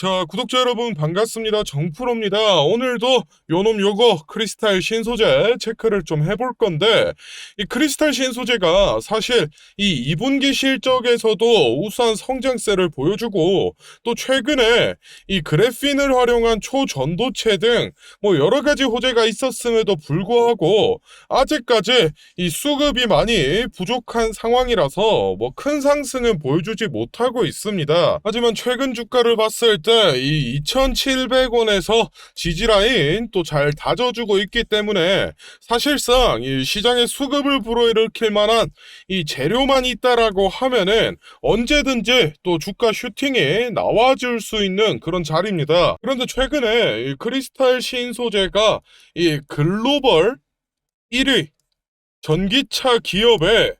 자, 구독자 여러분 반갑습니다. 정프로입니다. 오늘도 요놈 요거 크리스탈 신소재 체크를 좀 해볼 건데 이 크리스탈 신소재가 사실 이 2분기 실적에서도 우수한 성장세를 보여주고 또 최근에 이 그래핀을 활용한 초전도체 등 뭐 여러 가지 호재가 있었음에도 불구하고 아직까지 이 수급이 많이 부족한 상황이라서 뭐 큰 상승은 보여주지 못하고 있습니다. 하지만 최근 주가를 봤을 때이 2,700원에서 지지라인 또 잘 다져주고 있기 때문에 사실상 이 시장의 수급을 불어일으킬 만한 이 재료만 있다라고 하면은 언제든지 또 주가 슈팅이 나와줄 수 있는 그런 자리입니다. 그런데 최근에 이 크리스탈 신소재가 이 글로벌 1위 전기차 기업에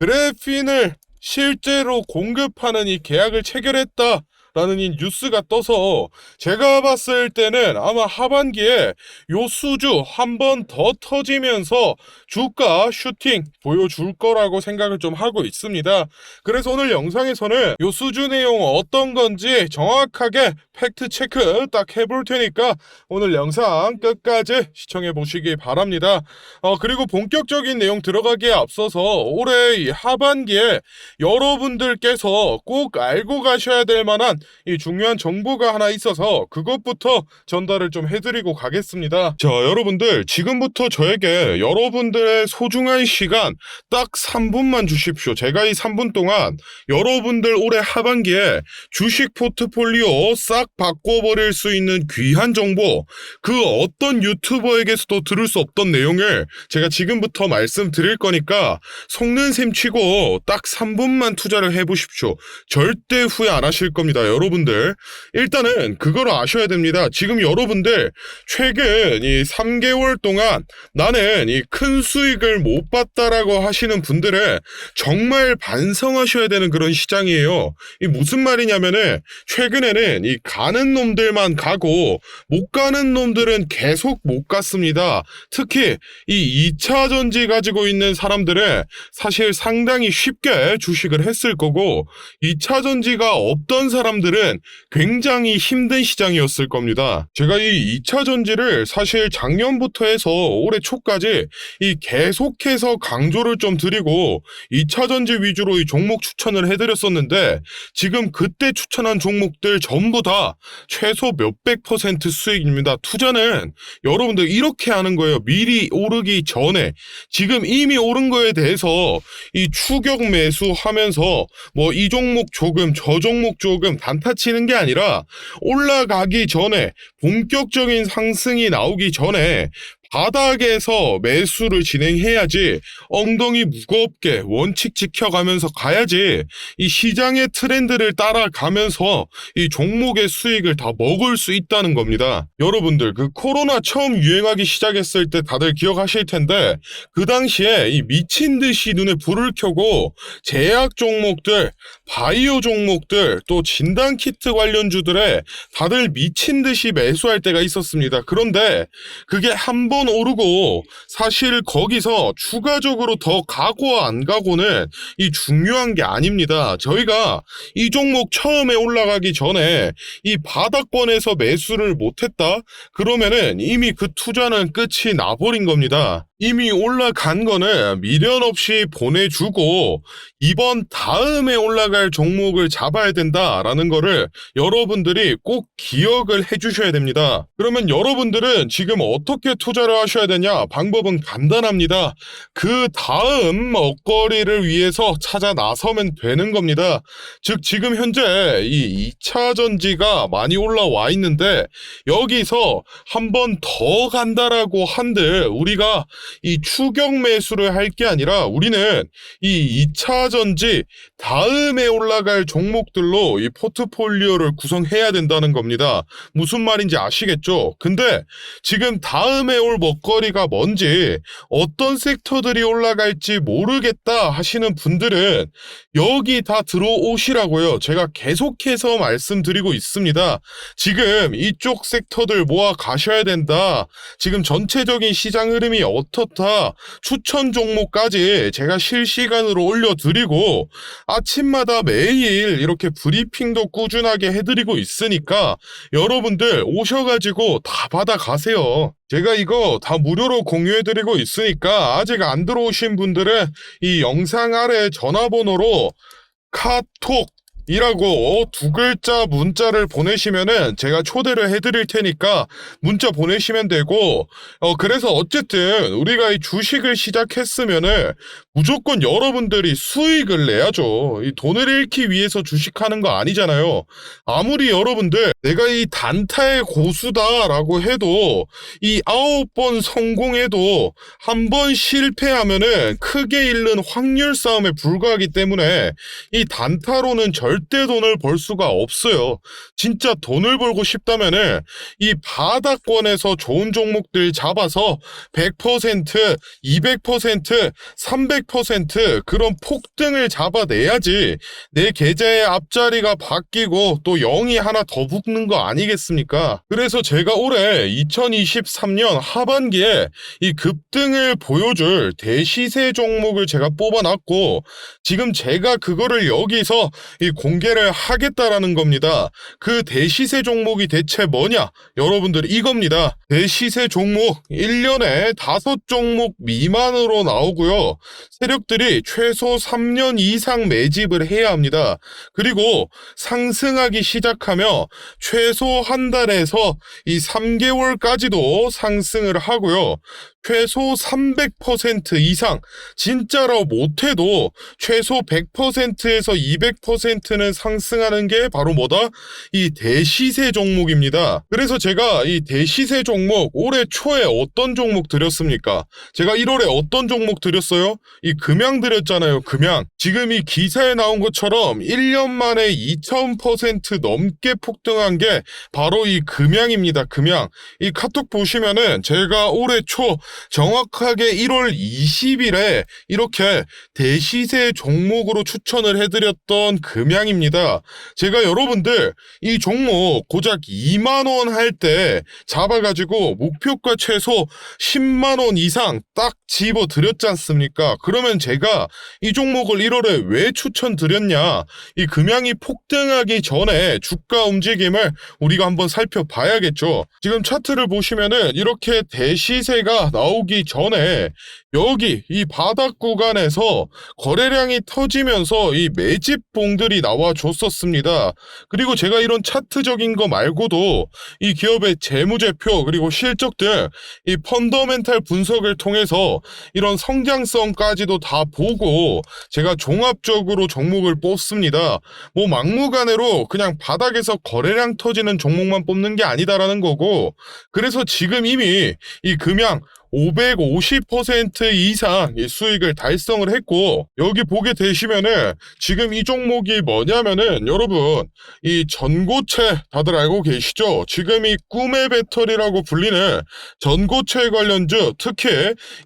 그래핀을 실제로 공급하는 이 계약을 체결했다. 라는 이 뉴스가 떠서 제가 봤을 때는 아마 하반기에 요 수주 한 번 더 터지면서 주가 슈팅 보여줄 거라고 생각을 좀 하고 있습니다. 그래서 오늘 영상에서는 요 수주 내용 어떤 건지 정확하게 팩트 체크 딱 해볼 테니까 오늘 영상 끝까지 시청해 보시기 바랍니다. 어, 그리고 본격적인 내용 들어가기에 앞서서 올해 이 하반기에 여러분들께서 꼭 알고 가셔야 될 만한 이 중요한 정보가 하나 있어서 그것부터 전달을 좀 해드리고 가겠습니다. 자, 여러분들 지금부터 저에게 여러분들의 소중한 시간 딱 3분만 주십시오. 제가 이 3분 동안 여러분들 올해 하반기에 주식 포트폴리오 싹 바꿔버릴 수 있는 귀한 정보, 그 어떤 유튜버에게서도 들을 수 없던 내용을 제가 지금부터 말씀드릴 거니까 속는 셈 치고 딱 3분만 투자를 해보십시오. 절대 후회 안 하실 겁니다, 들. 일단은 그걸 아셔야 됩니다. 지금 여러분들 최근 이 3개월 동안 나는 이 큰 수익을 못 봤다라고 하시는 분들은 정말 반성하셔야 되는 그런 시장이에요. 이 무슨 말이냐면은 최근에는 이 가는 놈들만 가고 못 가는 놈들은 계속 못 갔습니다. 특히 이 2차 전지 가지고 있는 사람들은 사실 상당히 쉽게 주식을 했을 거고 2차 전지가 없던 사람 들은 굉장히 힘든 시장이었을 겁니다. 제가 이 2차 전지를 사실 작년부터 해서 올해 초까지 이 계속해서 강조를 좀 드리고 2차 전지 위주로 이 종목 추천을 해드렸었는데 지금 그때 추천한 종목들 전부 다 최소 몇백 퍼센트 수익입니다. 투자는 여러분들 이렇게 하는 거예요. 미리 오르기 전에 지금 이미 오른 거에 대해서 이 추격 매수하면서 뭐 이 종목 조금 저 종목 조금 단타 치는 게 아니라 올라가기 전에 본격적인 상승이 나오기 전에 바닥에서 매수를 진행해야지 엉덩이 무겁게 원칙 지켜가면서 가야지 이 시장의 트렌드를 따라가면서 이 종목의 수익을 다 먹을 수 있다는 겁니다. 여러분들 그 코로나 처음 유행하기 시작했을 때 다들 기억하실 텐데 그 당시에 이 미친 듯이 눈에 불을 켜고 제약 종목들, 바이오 종목들 또 진단 키트 관련주들에 다들 미친 듯이 매수할 때가 있었습니다. 그런데 그게 한번 오르고 사실 거기서 추가적으로 더 가고 안 가고는 이 중요한 게 아닙니다. 저희가 이 종목 처음에 올라가기 전에 이 바닥권에서 매수를 못했다? 그러면은 이미 그 투자는 끝이 나버린 겁니다. 이미 올라간 거는 미련 없이 보내주고 이번 다음에 올라갈 종목을 잡아야 된다라는 거를 여러분들이 꼭 기억을 해주셔야 됩니다. 그러면 여러분들은 지금 어떻게 투자를 하셔야 되냐? 방법은 간단합니다. 그 다음 먹거리를 위해서 찾아 나서면 되는 겁니다. 즉 지금 현재 이 2차 전지가 많이 올라와 있는데 여기서 한 번 더 간다라고 한들 우리가 이 추격 매수를 할 게 아니라 우리는 이 2차 전지 다음에 올라갈 종목들로 이 포트폴리오를 구성해야 된다는 겁니다. 무슨 말인지 아시겠죠? 근데 지금 다음에 올 먹거리가 뭔지 어떤 섹터들이 올라갈지 모르겠다 하시는 분들은 여기 다 들어오시라고요. 제가 계속해서 말씀드리고 있습니다. 지금 이쪽 섹터들 모아 가셔야 된다. 지금 전체적인 시장 흐름이 어떻게 스타터타 추천 종목까지 제가 실시간으로 올려드리고 아침마다 매일 이렇게 브리핑도 꾸준하게 해드리고 있으니까 여러분들 오셔가지고 다 받아가세요. 제가 이거 다 무료로 공유해드리고 있으니까 아직 안 들어오신 분들은 이 영상 아래 전화번호로 카톡 이라고 두 글자 문자를 보내시면은 제가 초대를 해드릴 테니까 문자 보내시면 되고 어 그래서 어쨌든 우리가 이 주식을 시작했으면은 무조건 여러분들이 수익을 내야죠. 이 돈을 잃기 위해서 주식하는 거 아니잖아요. 아무리 여러분들 내가 이 단타의 고수다라고 해도 이 아홉 번 성공해도 한 번 실패하면은 크게 잃는 확률 싸움에 불과하기 때문에 이 단타로는 절대 돈을 벌 수가 없어요. 진짜 돈을 벌고 싶다면은 이 바닥권에서 좋은 종목들 잡아서 100%, 200%, 300% 그런 폭등을 잡아내야지 내 계좌의 앞자리가 바뀌고 또 0이 하나 더 붙는 거 아니겠습니까? 그래서 제가 올해 2023년 하반기에 이 급등을 보여줄 대시세 종목을 제가 뽑아놨고 지금 제가 그거를 여기서 이 공개를 하겠다라는 겁니다. 그 대시세 종목이 대체 뭐냐? 여러분들 이겁니다. 대시세 종목 1년에 5종목 미만으로 나오고요. 세력들이 최소 3년 이상 매집을 해야 합니다. 그리고 상승하기 시작하며 최소 한 달에서 이 3개월까지도 상승을 하고요. 최소 300% 이상, 진짜로 못해도 최소 100%에서 200%는 상승하는 게 바로 뭐다? 이 대시세 종목입니다. 그래서 제가 이 대시세 종목 올해 초에 어떤 종목 드렸습니까? 제가 1월에 어떤 종목 드렸어요? 이 금양 드렸잖아요, 금양. 지금 이 기사에 나온 것처럼 1년 만에 2000% 넘게 폭등한 게 바로 이 금양입니다, 금양. 이 카톡 보시면은 제가 올해 초 정확하게 1월 20일에 이렇게 대시세 종목으로 추천을 해드렸던 금양입니다. 제가 여러분들 이 종목 고작 2만원 할 때 잡아가지고 목표가 최소 10만원 이상 딱 집어 드렸지 않습니까? 그러면 제가 이 종목을 1월에 왜 추천드렸냐? 이 금양이 폭등하기 전에 주가 움직임을 우리가 한번 살펴봐야겠죠. 지금 차트를 보시면은 이렇게 대시세가 나오기 전에 여기 이 바닥 구간에서 거래량이 터지면서 이 매집봉들이 나와 줬었습니다. 그리고 제가 이런 차트적인 거 말고도 이 기업의 재무제표 그리고 실적 등이 펀더멘탈 분석을 통해서 이런 성장성까지도 다 보고 제가 종합적으로 종목을 뽑습니다. 뭐 막무가내로 그냥 바닥에서 거래량 터지는 종목만 뽑는 게 아니다라는 거고 그래서 지금 이미 이 금양 550% 이상 이 수익을 달성을 했고 여기 보게 되시면은 지금 이 종목이 뭐냐면은 여러분 이 전고체 다들 알고 계시죠? 지금 이 꿈의 배터리라고 불리는 전고체 관련주 특히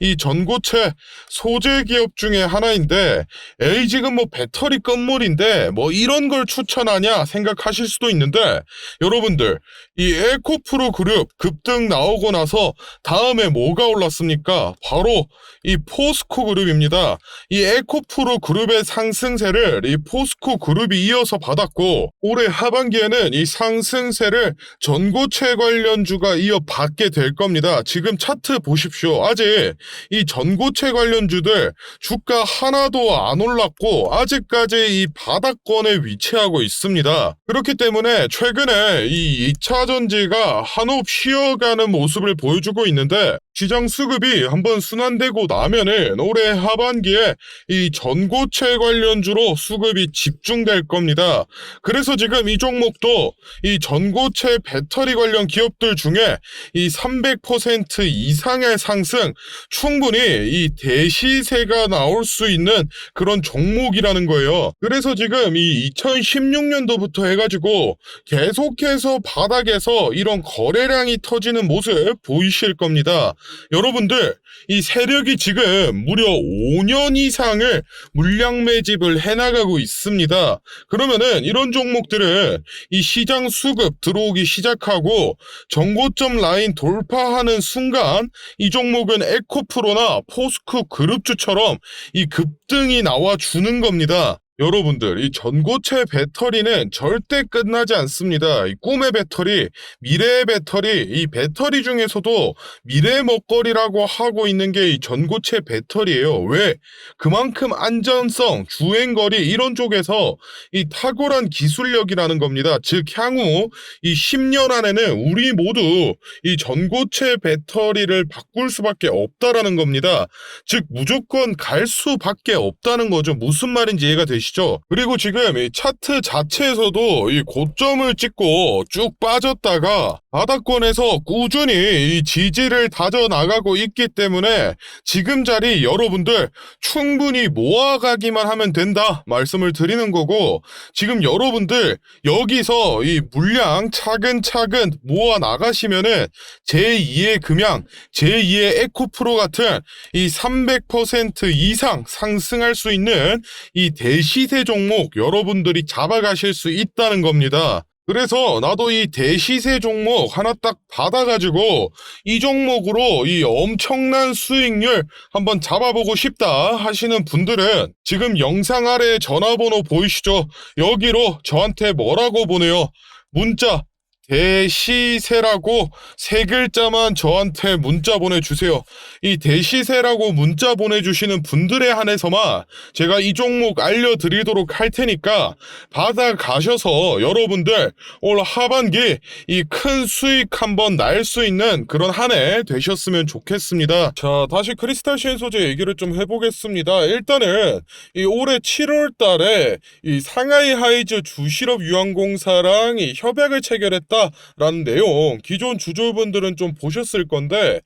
이 전고체 소재 기업 중에 하나인데 에이 지금 뭐 배터리 끝물인데 뭐 이런 걸 추천하냐 생각하실 수도 있는데 여러분들 이 에코프로 그룹 급등 나오고 나서 다음에 뭐가 올랐습니까? 바로 이 포스코 그룹입니다. 이 에코프로 그룹의 상승세를 이 포스코 그룹이 이어서 받았고 올해 하반기에는 이 상승세를 전고체 관련주가 이어받게 될 겁니다. 지금 차트 보십시오. 아직 이 전고체 관련주들 주가 하나도 안 올랐고 아직까지 이 바닥권에 위치하고 있습니다. 그렇기 때문에 최근에 이 2차 전지가 한호흡 쉬어가는 모습을 보여주고 있는데 시장 수급이 한번 순환되고 나면은 올해 하반기에 이 전고체 관련주로 수급이 집중될 겁니다. 그래서 지금 이 종목도 이 전고체 배터리 관련 기업들 중에 이 300% 이상의 상승 충분히 이 대시세가 나올 수 있는 그런 종목이라는 거예요. 그래서 지금 이 2016년도부터 해가지고 계속해서 바닥에서 이런 거래량이 터지는 모습 보이실 겁니다. 여러분들 이 세력이 지금 무려 5년 이상을 물량 매집을 해나가고 있습니다. 그러면은 이런 종목들은 이 시장 수급 들어오기 시작하고 정고점 라인 돌파하는 순간 이 종목은 에코프로나 포스코 그룹주처럼 이 급등이 나와 주는 겁니다. 여러분들, 이 전고체 배터리는 절대 끝나지 않습니다. 이 꿈의 배터리, 미래의 배터리, 이 배터리 중에서도 미래 먹거리라고 하고 있는 게 이 전고체 배터리예요. 왜? 그만큼 안전성, 주행거리 이런 쪽에서 이 탁월한 기술력이라는 겁니다. 즉 향후 이 10년 안에는 우리 모두 이 전고체 배터리를 바꿀 수밖에 없다라는 겁니다. 즉 무조건 갈 수밖에 없다는 거죠. 무슨 말인지 이해가 되시죠? 그리고 지금 이 차트 자체에서도 이 고점을 찍고 쭉 빠졌다가 바닥권에서 꾸준히 이 지지를 다져 나가고 있기 때문에 지금 자리 여러분들 충분히 모아가기만 하면 된다 말씀을 드리는 거고 지금 여러분들 여기서 이 물량 차근차근 모아 나가시면은 제2의 금양, 제2의 에코프로 같은 이 300% 이상 상승할 수 있는 이 대시세 종목 여러분들이 잡아가실 수 있다는 겁니다. 그래서 나도 이 대시세 종목 하나 딱 받아가지고 이 종목으로 이 엄청난 수익률 한번 잡아보고 싶다 하시는 분들은 지금 영상 아래 전화번호 보이시죠? 여기로 저한테 뭐라고 보내요? 문자 대시세라고 세 글자만 저한테 문자 보내주세요. 이 대시세라고 문자 보내주시는 분들에 한해서만 제가 이 종목 알려드리도록 할 테니까 받아가셔서 여러분들 올 하반기 이 큰 수익 한번 날 수 있는 그런 한 해 되셨으면 좋겠습니다. 자, 다시 크리스탈 신 소재 얘기를 좀 해보겠습니다. 일단은 이 올해 7월 달에 이 상하이 하이즈 주실업 유한공사랑 이 협약을 체결했다 라는 내용 기존 주주분들은 좀 보셨을 건데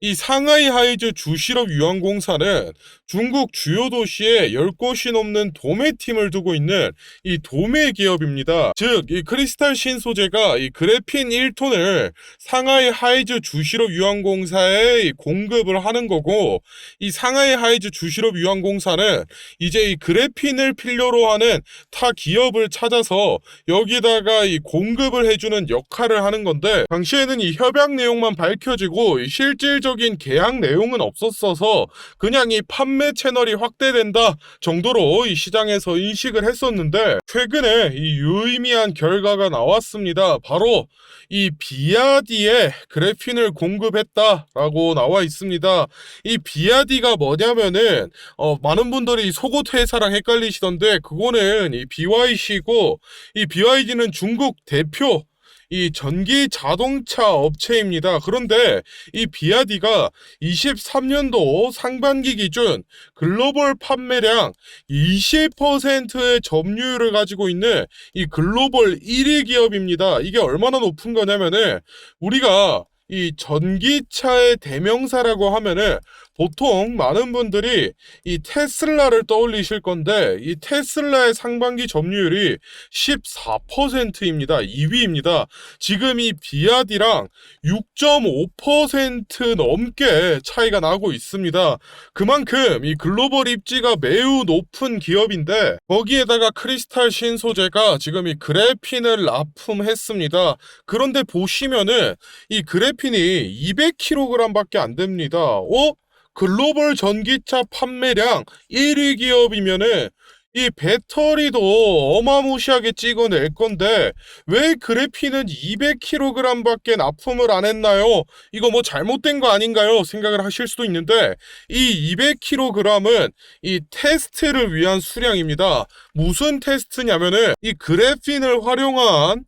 이 상하이 하이즈 주실업 유한공사는 중국 주요 도시에 10곳이 넘는 도매팀을 두고 있는 이 도매 기업입니다. 즉, 이 크리스탈 신 소재가 이 그래핀 1톤을 상하이 하이즈 주실업 유한공사에 이 공급을 하는 거고, 이 상하이 하이즈 주실업 유한공사는 이제 이 그래핀을 필요로 하는 타 기업을 찾아서 여기다가 이 공급을 해주는 역할을 하는 건데, 당시에는 이 협약 내용만 밝혀지고 이 실질적인 계약 내용은 없었어서 그냥 이 판매 채널이 확대된다 정도로 이 시장에서 인식을 했었는데 최근에 이 유의미한 결과가 나왔습니다. 바로 이 비아디에 그래핀을 공급했다라고 나와 있습니다. 이 비아디가 뭐냐면은 어, 많은 분들이 속옷 회사랑 헷갈리시던데 그거는 이 BYC고 이 BYD는 중국 대표 이 전기 자동차 업체입니다. 그런데 이 비아디가 23년도 상반기 기준 글로벌 판매량 20%의 점유율을 가지고 있는 이 글로벌 1위 기업입니다. 이게 얼마나 높은 거냐면은 우리가 이 전기차의 대명사라고 하면은 보통 많은 분들이 이 테슬라를 떠올리실 건데 이 테슬라의 상반기 점유율이 14%입니다. 2위입니다. 지금 이 비아디랑 6.5% 넘게 차이가 나고 있습니다. 그만큼 이 글로벌 입지가 매우 높은 기업인데 거기에다가 크리스탈 신소재가 지금 이 그래핀을 납품했습니다. 그런데 보시면은 이 그래핀이 200kg밖에 안 됩니다. 어? 글로벌 전기차 판매량 1위 기업이면은 이 배터리도 어마무시하게 찍어낼 건데 왜 그래피는 200kg밖에 납품을 안 했나요? 이거 뭐 잘못된 거 아닌가요? 생각을 하실 수도 있는데 이 200kg은 이 테스트를 위한 수량입니다. 무슨 테스트냐면은 이 그래핀을 활용한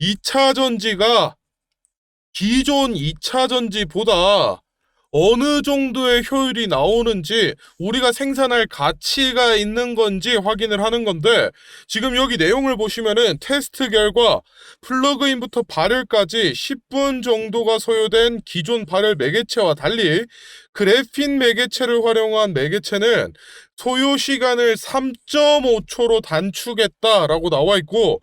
2차 전지가 기존 2차 전지보다 어느 정도의 효율이 나오는지 우리가 생산할 가치가 있는 건지 확인을 하는 건데 지금 여기 내용을 보시면은 테스트 결과 플러그인부터 발열까지 10분 정도가 소요된 기존 발열 매개체와 달리 그래핀 매개체를 활용한 매개체는 소요 시간을 3.5초로 단축했다라고 나와 있고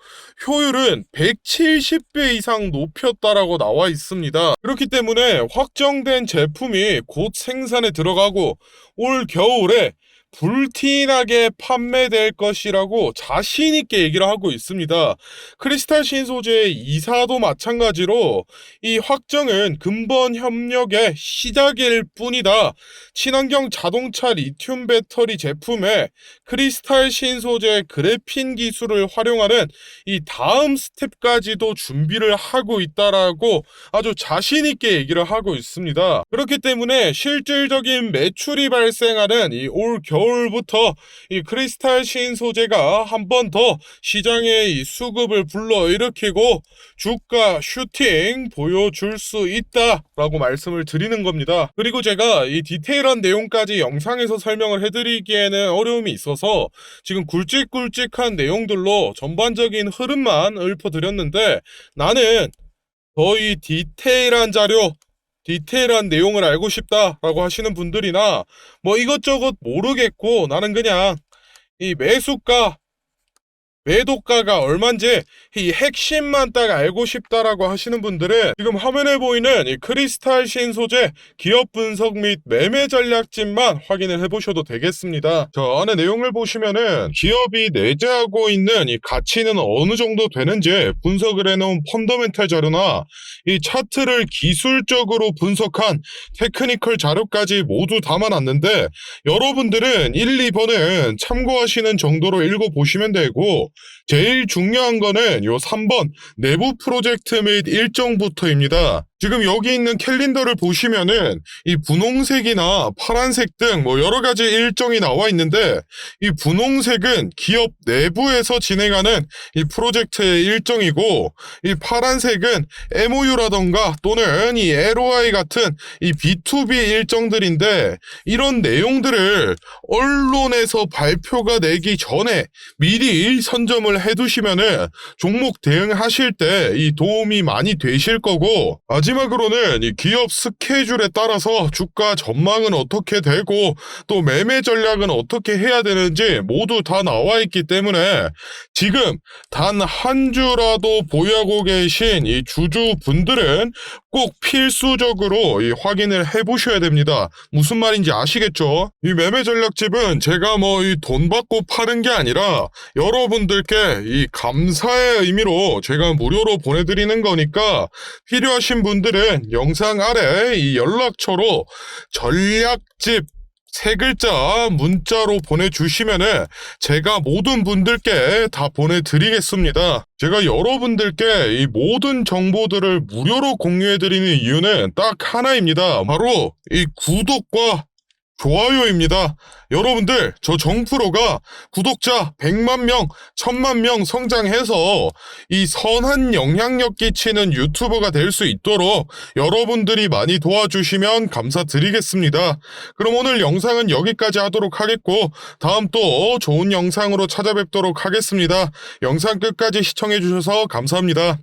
효율은 170배 이상 높였다라고 나와 있습니다. 그렇기 때문에 확정된 제품이 곧 생산에 들어가고 올 겨울에 불티나게 판매될 것이라고 자신 있게 얘기를 하고 있습니다. 크리스탈 신 소재의 이사도 마찬가지로 이 확정은 근본 협력의 시작일 뿐이다. 친환경 자동차 리튬 배터리 제품에 크리스탈 신 소재 그래핀 기술을 활용하는 이 다음 스텝까지도 준비를 하고 있다라고 아주 자신 있게 얘기를 하고 있습니다. 그렇기 때문에 실질적인 매출이 발생하는 이 올 겨울 부터 이 크리스탈 신 소재가 한 번 더 시장에 이 수급을 불러일으키고 주가 슈팅 보여줄 수 있다라고 말씀을 드리는 겁니다. 그리고 제가 이 디테일한 내용까지 영상에서 설명을 해드리기에는 어려움이 있어서 지금 굵직굵직한 내용들로 전반적인 흐름만 읊어드렸는데 나는 거의 디테일한 자료 디테일한 내용을 알고 싶다라고 하시는 분들이나 뭐 이것저것 모르겠고 나는 그냥 이 매수가 매도가가 얼만지 이 핵심만 딱 알고 싶다라고 하시는 분들은 지금 화면에 보이는 이 크리스탈 신 소재 기업 분석 및 매매 전략집만 확인을 해보셔도 되겠습니다. 저 안에 내용을 보시면은 기업이 내재하고 있는 이 가치는 어느 정도 되는지 분석을 해놓은 펀더멘탈 자료나 이 차트를 기술적으로 분석한 테크니컬 자료까지 모두 담아놨는데 여러분들은 1, 2번은 참고하시는 정도로 읽어보시면 되고 제일 중요한 거는 요 3번 내부 프로젝트 및 일정부터입니다. 지금 여기 있는 캘린더를 보시면은 이 분홍색이나 파란색 등 뭐 여러 가지 일정이 나와 있는데 이 분홍색은 기업 내부에서 진행하는 이 프로젝트의 일정이고 이 파란색은 MOU라던가 또는 이 LOI 같은 이 B2B 일정들인데 이런 내용들을 언론에서 발표가 내기 전에 미리 선점을 해 두시면은 종목 대응하실 때 이 도움이 많이 되실 거고 마지막으로는 이 기업 스케줄에 따라서 주가 전망은 어떻게 되고 또 매매 전략은 어떻게 해야 되는지 모두 다 나와 있기 때문에 지금 단 한 주라도 보유하고 계신 이 주주분들은 꼭 필수적으로 이 확인을 해 보셔야 됩니다. 무슨 말인지 아시겠죠? 이 매매 전략집은 제가 뭐 이 돈 받고 파는 게 아니라 여러분들께 이 감사의 의미로 제가 무료로 보내드리는 거니까 필요하신 분들은 영상 아래 이 연락처로 전략집 세 글자 문자로 보내주시면은 제가 모든 분들께 다 보내드리겠습니다. 제가 여러분들께 이 모든 정보들을 무료로 공유해드리는 이유는 딱 하나입니다. 바로 이 구독과 좋아요입니다. 여러분들, 저 정프로가 구독자 100만 명, 1000만 명 성장해서 이 선한 영향력 끼치는 유튜버가 될 수 있도록 여러분들이 많이 도와주시면 감사드리겠습니다. 그럼 오늘 영상은 여기까지 하도록 하겠고, 다음 또 좋은 영상으로 찾아뵙도록 하겠습니다. 영상 끝까지 시청해주셔서 감사합니다.